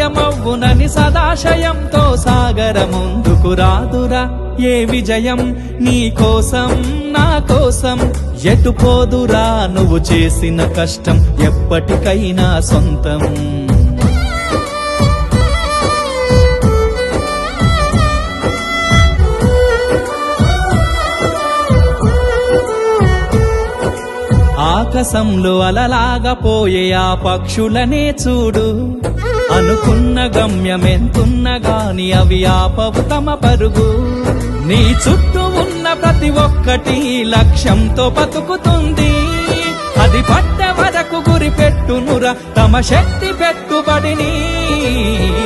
సాధ్యమవ్వునని సదాశయంతో సాగర ముందుకు రాదురా. ఏ విజయం నీ కోసం నా కోసం? ఎటు పోదురా నువ్వు చేసిన కష్టం? ఎప్పటికైనా సొంతం. ఆకాశంలో అలలాగా పోయే ఆ పక్షులనే చూడు. అనుకున్న గమ్యమెంతున్న గాని అవి ఆపవు తమ పరుగు. నీ చుట్టూ ఉన్న ప్రతి ఒక్కటి లక్ష్యంతో బతుకుతుంది. అది పట్ట వరకు గురి పెట్టునురా తమ శక్తి పెట్టుబడిని.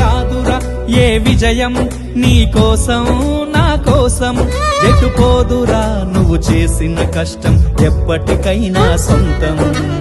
రాదురా ఏ విజయం నీ కోసం నా కోసం? ఎటు పోదురా నువ్వు చేసిన కష్టం ఎప్పటికైనా సొంతం.